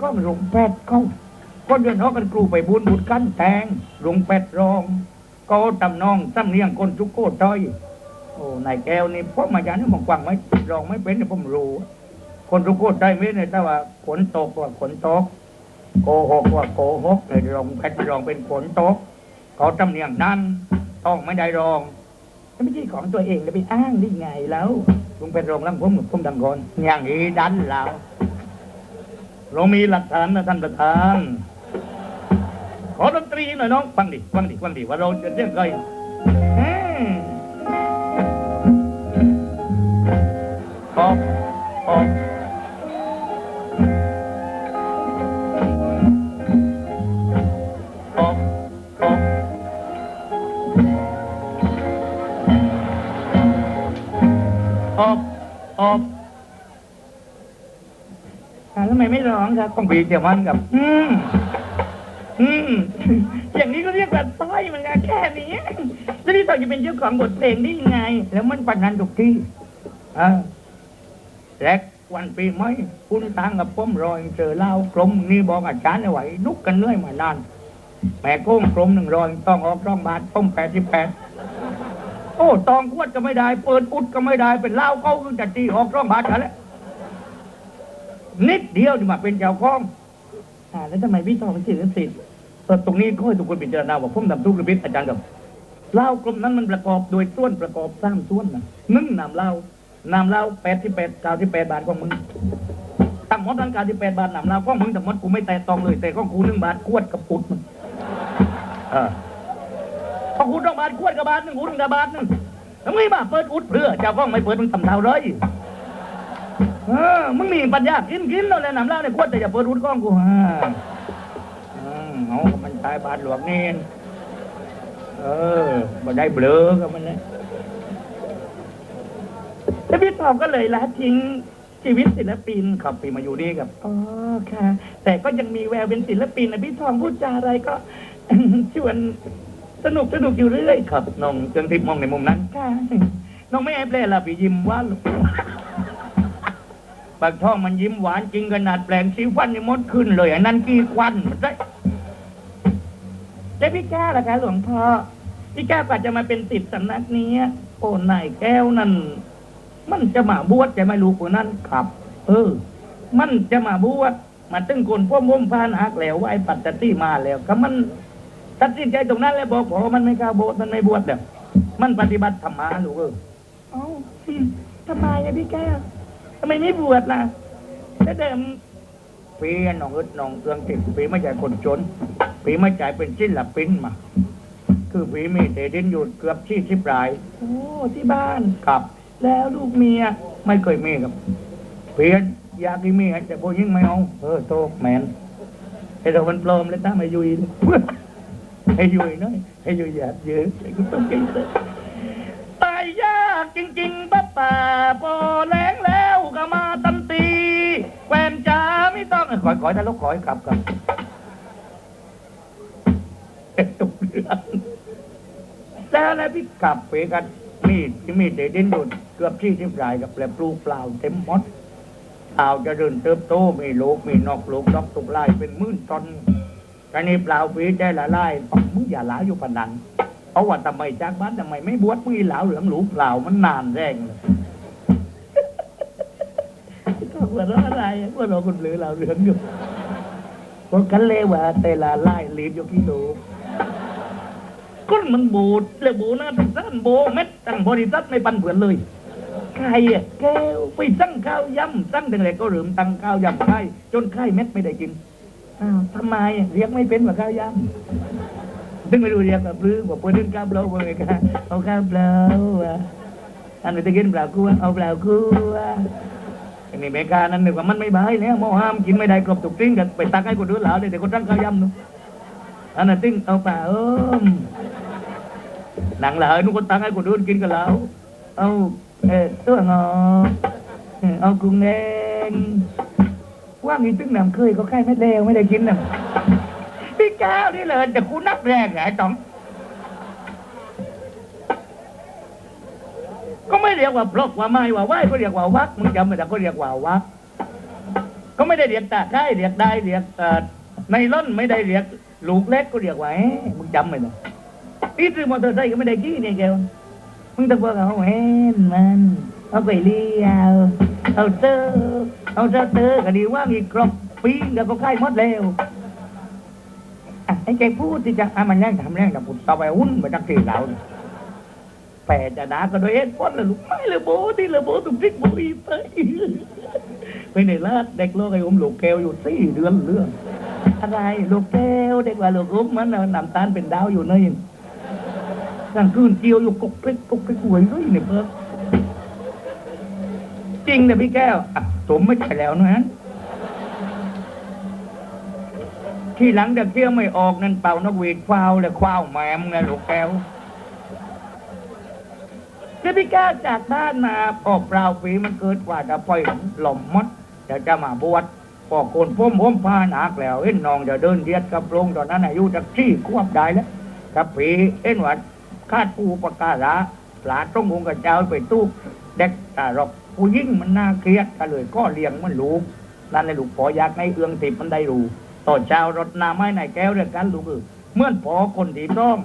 ก็มันลงแปดเขาคนเดินเขากันกรูไปบุญบุญกันแทงหลงแปดรอง ก็ตำนองซ้ำเนียงคนทุกโก้ต้อยโอ้นายแก้วนี่พ่อมาจากนี่มองกว้างไหมรองไม่เป็นเนี่ยผมรู้คนทุกโก้ต้อยไม่เนี่ยแต่ว่าฝนตกว่าฝนตกโกหกว่าโกหกเลยรองแพทย์รองเป็นฝนตกเขาตำเนียงนั้นต้องไม่ได้รองไม่ใช่ของตัวเองจะไปอ้างได้ไงแล้วลุงเป็นรองร่างผมผมดังก่อนอย่างนี้ดันแล้ว เรามีหลักฐานนะท่านประธาน ขอดนตรีหน่อยน้องฟังดิฟังดิฟังดิว่าเราจะเล่นอะไร อ่าทำไมไม่ร้องครับ ต้องบีเดี๋ยวมันกับ อืม อืม อย่างนี้ก็เรียกแบบต้อยเหมันกันแค่นี้แล้วนี่ต่อจะเป็นเจ้าของบทเพลงได้ยังไง แล้วมันปันนันทุกที่อ่าแรกวันปีใหม่คุณตังกับป้อมรอยเจอเล่ากลมนี่บอกอาจารย์เอาไว้ลุกกันเนื่อยมานานแม่โก้งกลมหนึ่งรอยต้องออกร่องบาทป้อมแปดสิบแปดโอ้ตองขวดก็ไม่ได้ เปิดอุดก็ไม่ได้เป็นเหล้าเขาคือจัดตีออกร่องบาทกันแล้ว นิดเดียวนี่มาเป็นเจ้าของอ่าแล้วทำไมพี่ทองเป็นศิลปินเออตรงนี้ก็ให้ทุกคนพิจารณาว่าผมทำทุกระบิดอาจารย์กับเหล้ากลมนั้นมันประกอบโดยส่วนประกอบสามส่วนนะหนึ่งนำเหล้านำเหล้าแปดที่แปดเก้าที่แปดบาทของมึงตั้งหมดทั้งเก้าที่แปดบาทนำเหล้าของมึงแต่หมดกูไม่แตะตองเลย แต่ของกูหนึ่งบาทขวดกับปุดมึงเออของกูต้องบาทขวดกับบาทหนึ่งกูต้องกับบาทหนึ่งแล้วไม่มาเปิดอุดเพื่อเจ้าของไม่เปิดมึงทำเท่าเลย เออมึงมีปัญญากินกินแล้วแหละน้ำเหล้าเนี่ยขวดแต่อย่าเปิดรุดกล้องกูฮะอืมเอามันตายบาดหลวงนี่เออมาได้เบลอกับมันเลยแล้วพี่ตอบก็เลยละทิ้งชีวิตศิลปินขับปีมาอยู่นี่กับอ๋อค่ะ แต่ก็ยังมีแววเป็นศิลปินนะพี่ทองพูดจาอะไรก็ ชวนสนุกสนุกอยู่เรื่อยครับน้องเจังทิพย์มองในมุมนั้นค่ะน้องไม่ให้แปลละพี่ยิ้มว่าลูก ปากท้องมันยิ้มหวานจริงขนาดแปลงสีฟันนี่มดขึ้นเลยอันนั้นกี่ควันมันได้แล้พี่แก้วล่ะคะหลวงพ่อพี่แก้วกว่าจะมาเป็นติดสำนักนี้โอ้นายแก้วนั่น มันจะมาบวชจะไม่รู้คนนั้นครับ เออ มันจะมาบวชมาตึงคนพวกมุมพานหักแล้วว่าไอ้ปัตตตี้มาแล้วก็มันตัดสินใจตรงนั้นแล้วบอกพอมันไม่กล้าบวชมันไม่บวชเด้อมันปฏิบัติธรรมะลูกเออเอ้าทำไมอะพี่แก้ว ทำไมไม่บวชล่ะแล้วเดิมปีน้องอึดน้องเอื้องติดปีไม่ใช่คนจน ปีไม่จ่ายเป็นศิลปินมา คือปีมีเตดินอยู่เกือบที่สิบราย โอ้ ที่บ้าน ครับ แล้วลูกเมียไม่เคยมีครับเพียนอยากให้มีแต่พวกยิ่งไม่เอา เออโตแมนไอ้เรามันปลอมเลยตั้งไอ้ยุยไอ้ยุยน้อยไอ้ยุยอยากเยอะไอ้กูต้องกินเลยตายยากจริงๆป้าป่าพอแรงแล้ว ไม่องขอยขอยทะลุขอยกลับกับตุกเรืองแล้วนะพี่กลับไปกันมีดที่มีดเดดินดุดเกือบที่ที่ปลายกับแปลปลูกเปล่าเต็มหมดเปล่าจะเดินเติบโตมีลูกมีนอกลูกนอกตุกไล่เป็นมื่นตอนแต่นี่เปล่าปีใจละไล่ปังมึงอย่าหลาอยู่ปนันเพราะว่าทำไมจากบ้านทำไมไม่บวชมือเหลาเหลืองหลูเปล่ามันนานแรงเลย หัวเราะอะไรว่าเราคนเหลือเหลาเหลืองอยู่พวกกันเลวว่าแต่ละไล่ลีดอยู่กี่โลก้นมันบูดเลยบูนะเป็นสั้นโบเม็ดตั้งบริษัทไม่ปันเผือนเลยใครอะแก้วไปสั่งข้าวยำสั่งแต่ไหนก็เหลืมตั้งข้าวยำไข่จนไข่เม็ดไม่ได้กินอ้าวทำไมเรียกไม่เป็นว่าข้าวยำดึงไปดูเรียกกับรื้อบอกเพื่อนดึงกล้ามเปล่าเลยค่ะเอากล้ามเปล่าอะอันนี้จะกินเปล่ากูเอาเปล่ากู อันนี้เมกานั่นนึกว่ามันไม่บายแล้วหมห้ามกินไม่ได้กรอบตุกติ้งกันไปตักให้คนดูเหล่าเลยเดี๋ยวคนตั้งข้าวยำนู้อันนั้นติ้งเอาป่าเอิมหนังเหล่านุคนตั้งให้คนดูกินกันเหล่าเอาเออตัวงอเอากุ้งแดงว่ามีตึ้งหนำเคยก็แค่ไม่เลวไม่ได้กินน่ะพี่แก้วนี่เลยแต่กูนับแรกไงไอ้ต๋อง ก็ไม่เรียกว่าพลกว่าไม่ว่าไหวก็เรียกว่าวักมึงจำไม่ได้ก็เรียกว่าวักก็ไม่ได้เรียกตาได้เรียกได้เรียกในร่อนไม่ได้เรียกลูกเล็กก็เรียกว่าเอ๊มึงจำไหมนะนี่ซื้อมอเตอร์ไซค์ก็ไม่ได้ขี้เนี่ยแกวมึงต้องบอกเขาเห็นมันเอาไปเลี้ยวเอาเตอร์เอาเตอร์เตอร์ก็ดีว่ามีกรอบปีนแล้วก็ใกล้หมดแล้วไอ้แกพูดที่จะอะมันแรงทำแรงแต่ผมต่อไปหุ้นมาจากที่เราเนี่ยแปด จะด่าก็โดยเอ็นพ้นเลยลูกไม่เลยโบที่เลยโบตุกทิกโบอีไปไปไหนละเด็กโลกไอ้อมลูกแก้วอยู่สี่เดือนเรื่อง อะไรลูกแก้วเด็กว่าลูกอมมันน่ะน้ำตาลเป็นดาวอยู่นี่กลางคืนเกี่ยวอยู่กุกกริกกุกกริกหวยด้วยเนี่ยเพิ่มจริงนี่ยพี่แก้วอะสมไม่ใช่แล้วนะที่หลังจากเที่ยวไม่ออกนั่นเป่านกหวีดควาวเลยควาวแหมมไงลูกแก้ว ที่พี่แก้วจากบ้านมาออกเปล่าปีมันเกิดว่าจะปล่อยหล่อมมดจะจะมาบวชพอโคนพ่มพ่มพาหนักแล้วเอ็นน้องจะเดินเดียดกับลงตอนนั้นอายุจากที่ควบได้แล้วกับปีเอ็นวัดคาดปูประกาศาปลาต้ององกับเจ้าไปตู้เด็กตาหรอกผู้ยิ่งมันน่าเครียดก็เลยก็เลี้ยงมันลูกนั่นในลูกพออยากในเอื้องติดมันได้รู้ตอนเช้ารถน้ำไม้ในแก้วเรื่องกันลูกเออเมื่อพอคนที่ต้อม